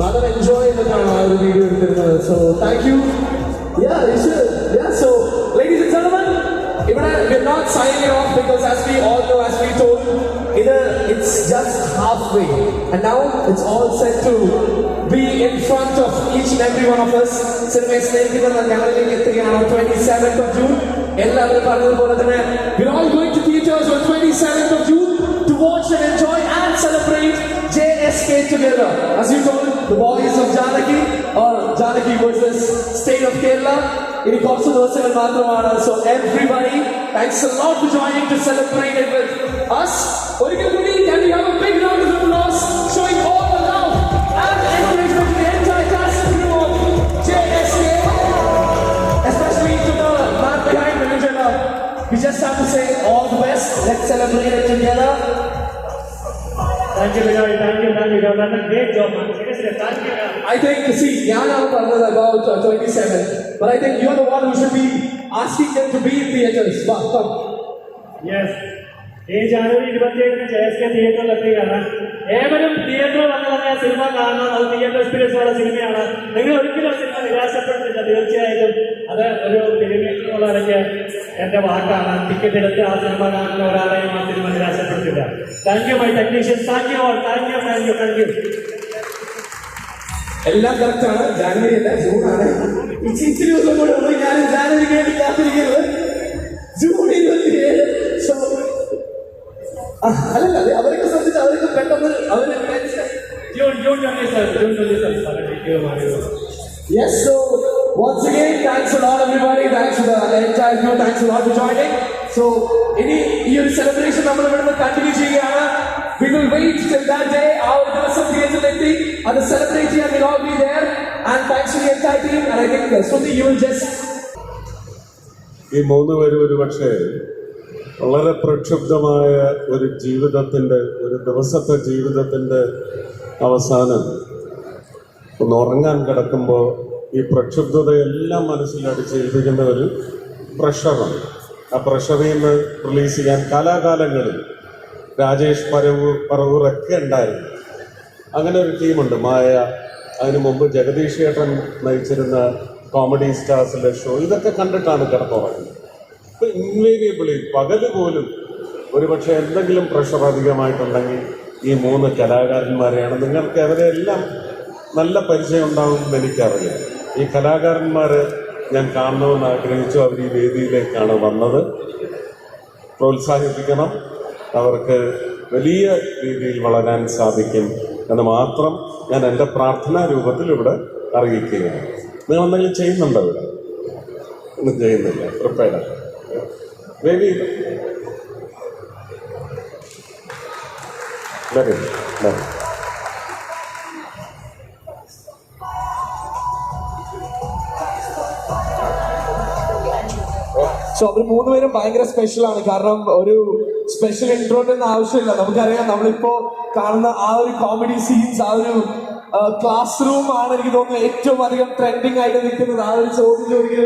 വളരെ എൻജോയ് ചെയ്തിട്ടാണ് ആ ഒരു വീഡിയോ എടുത്തിരുന്നത് so thank you Yeah, you should. Yeah, so, ladies and gentlemen, ഇവിടെ we're not signing off because as we all know, as we told, ഇത് it's just halfway. And now it's all set to be in front of each and every one of us. സിനിമയെ സ്നേഹിക്കുന്ന ഞങ്ങളിലേക്ക് എത്തുകയാണ് twenty seventh of June എല്ലാവരും പറഞ്ഞതുപോലെ തന്നെ we're all going to theaters on 27th of June together. As you told, the boys of Janaki, or Janaki versus state of Kerala, in Kotsudosan Matramana. So everybody, thanks a lot for joining to celebrate it with us. Orikakuni, can we have a big round of applause showing all the love and encouragement to the entire class crew of JSA, especially to the man behind Vijayana. We just have to say all the best. Let's celebrate it together. Thank you, Vijay. Thank you, thank you. You have done a great job, man. Seriously, thank you. man. I think, see, Yana Parvaz about uh, 27, but I think you're the one who should be asking them to be in. Wow, come. Yes. ഈ ജനുവരി ഇരുപത്തിയേഴിന് J S K തിയേറ്ററിൽ എത്തുകയാണ് ഏവരും തിയേറ്ററിൽ വന്നു തന്നെ cinema കാണണം. അത് തിയേറ്റർ എക്സ്പീരിയൻസ് ഉള്ള സിനിമയാണ്. നിങ്ങൾ ഒരിക്കലും സിനിമ നിരാശപ്പെടുന്നില്ല. തീർച്ചയായിട്ടും അത് ഒരു ഫിലിമേറ്ററിനുള്ള നിലയ്ക്ക് എന്റെ വാക്കാണ്. ടിക്കറ്റ് എടുത്ത് ആ സിനിമ കാണുന്ന ഒരാളെയും ആ സിനിമ നിരാശപ്പെടുത്തില്ല. Thank you my technicians thank you all thank you thank you thank you എല്ലാം കറക്റ്റാണ് ജാനുവരി അല്ല ഇച്ചി ഇച്ചിരി ദിവസം കൂടെ ഉള്ളൂ. ഞാൻ ജാനുവരി കാത്തിരിക്കുന്നത്. ജൂൺ ഇരുപത്തിയേഴ്. അല്ലല്ല അവരൊക്കെ ശ്രദ്ധിച്ച് അവരൊക്കെ പെട്ടെന്ന് അവർ Yes, so once again, thanks a lot, everybody. Thanks to the entire crew. Thanks a lot for joining. So, ഇനി ഈ ഒരു സെലിബ്രേഷൻ നമ്മൾ ഇവിടുന്ന് കണ്ടിന്യൂ ചെയ്യുകയാണ് We will wait till that day. ആ ഒരു ദിവസം തിയേറ്ററിലെത്തി അത് സെലിബ്രേറ്റ് ചെയ്യാൻ will all be there. And thanks to the entire team. And I think, uh, Shruti, you will just ഈ മൂന്ന് പേരും ഒരുപക്ഷെ വളരെ പ്രക്ഷുബ്ധമായ ഒരു ജീവിതത്തിന്റെ ഒരു ദിവസത്തെ ജീവിതത്തിന്റെ അവസാനം. ഒന്ന് ഉറങ്ങാൻ കിടക്കുമ്പോൾ ഈ പ്രക്ഷുബ്ധതയെല്ലാം മനസ്സിലടിച്ചേൽപ്പിക്കുന്ന ഒരു പ്രഷറാണ്. ആ പ്രഷറിൽ നിന്ന് റിലീസ് ചെയ്യാൻ കാലാകാലങ്ങളിൽ രാജേഷ് പരവൂർ പറവൂറൊക്കെ ഉണ്ടായിരുന്നു. അങ്ങനെ ഒരു ടീമുണ്ട്. മായ അതിനു മുമ്പ് ജഗദീഷ് ചേട്ടൻ നയിച്ചിരുന്ന കോമഡി സ്റ്റാർസിലെ ഷോ. ഇതൊക്കെ കണ്ടിട്ടാണ് കിടന്നുറങ്ങുന്നത്. ഇൻവേരിയബിളി പകൽ പോലും ഒരുപക്ഷെ എന്തെങ്കിലും പ്രഷർ അധികമായിട്ടുണ്ടെങ്കിൽ ഈ മൂന്ന് കലാകാരന്മാരെയാണ്. നിങ്ങൾക്ക് അവരെല്ലാം നല്ല പരിചയം എനിക്കറിയാം. ഈ കലാകാരന്മാർ ഞാൻ കാണണമെന്ന് ആഗ്രഹിച്ചു. അവർ ഈ വേദിയിലേക്കാണ് വന്നത്. പ്രോത്സാഹിപ്പിക്കണം. അവർക്ക് വലിയ രീതിയിൽ വളരാൻ സാധിക്കും എന്ന് മാത്രം ഞാൻ എന്റെ പ്രാർത്ഥനാ രൂപത്തിൽ ഇവിടെ അറിയിക്കുകയാണ്. നിങ്ങൾ എന്തെങ്കിലും ചെയ്യുന്നുണ്ടോ ഇവിടെ? ഒന്നും ചെയ്യുന്നില്ല. പ്രിപ്പയർഡ് ബേബി വരും വരും സോ അവർ മൂന്നുപേരും ഭയങ്കര സ്പെഷ്യൽ ആണ്. കാരണം ഒരു സ്പെഷ്യൽ ഇൻട്രോന്റെ ഒന്നും ആവശ്യമില്ല. നമുക്കറിയാം നമ്മളിപ്പോ കാണുന്ന ആ ഒരു കോമഡി സീൻസ് ആ ഒരു ക്ലാസ് റൂം ആണ് എനിക്ക് തോന്നുന്നത് ഏറ്റവും അധികം ട്രെൻഡിങ് ആയിട്ട് നിൽക്കുന്നത്. ആ ഒരു ചോദ്യം ചോദിക്കുന്നത്